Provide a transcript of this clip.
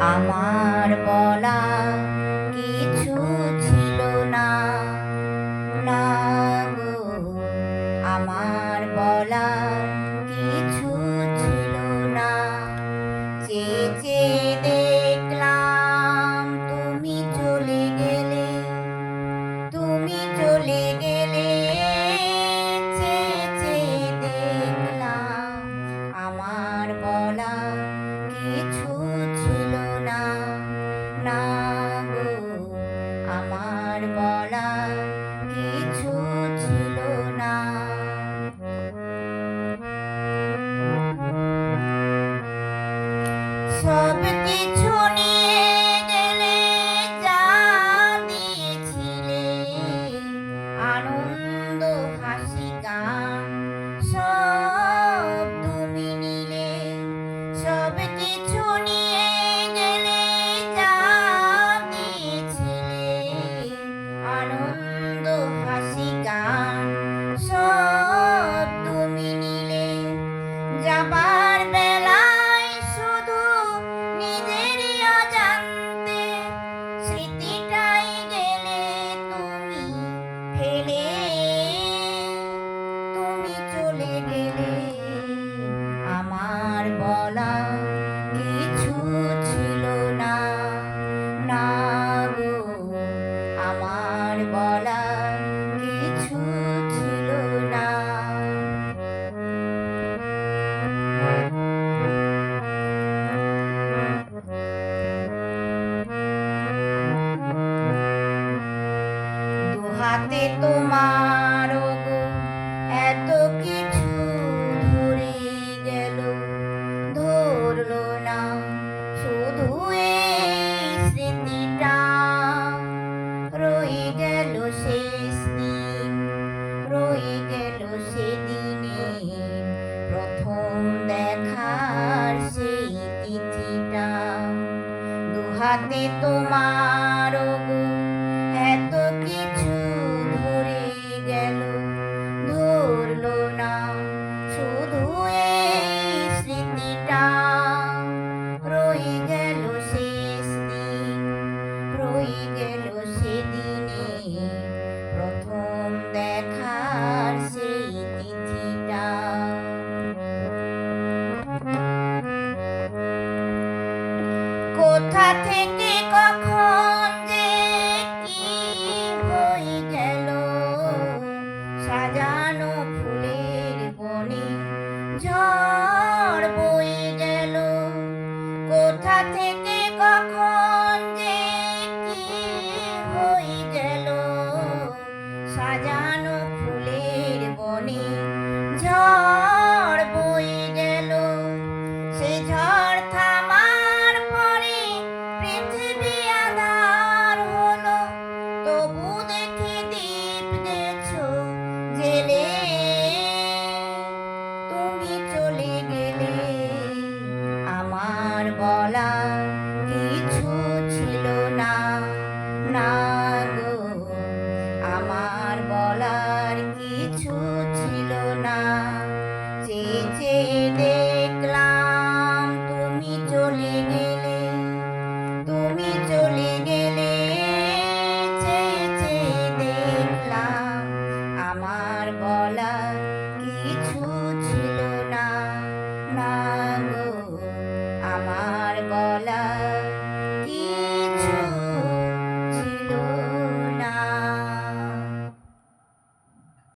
আমার বলা কিছু ছিল না। না গো আমার বলা কিছু ছিল না। চেয়ে দুহাতে তোমার গো এত কিছু ধরে গেল। ধরল না শুধু এই স্মৃতিটা। রয়ে গেল শেষ দিন, রয়ে গেল সেদিনে প্রথম দেখার সেই তিথিটা। দুহাতে তোমার গো প্রথম দেখার সেই তিথিটা কোথা থেকে কখন সাজানো ফুলের বনে ঝড় বয়ে গেল। সে ঝড় থামার পরে পৃথিবী আধার হলো। তবু দেখি দীপ গেছো জেলে। তুমি চলে গেলে, আমার বলা বলার কিছু ছিল না। চেয়ে দেখলাম তুমি চলে গেলে, তুমি চলে গেলে। চেয়ে দেখলাম আমার বলা কিছু ছিল না। না গো, আমার বলা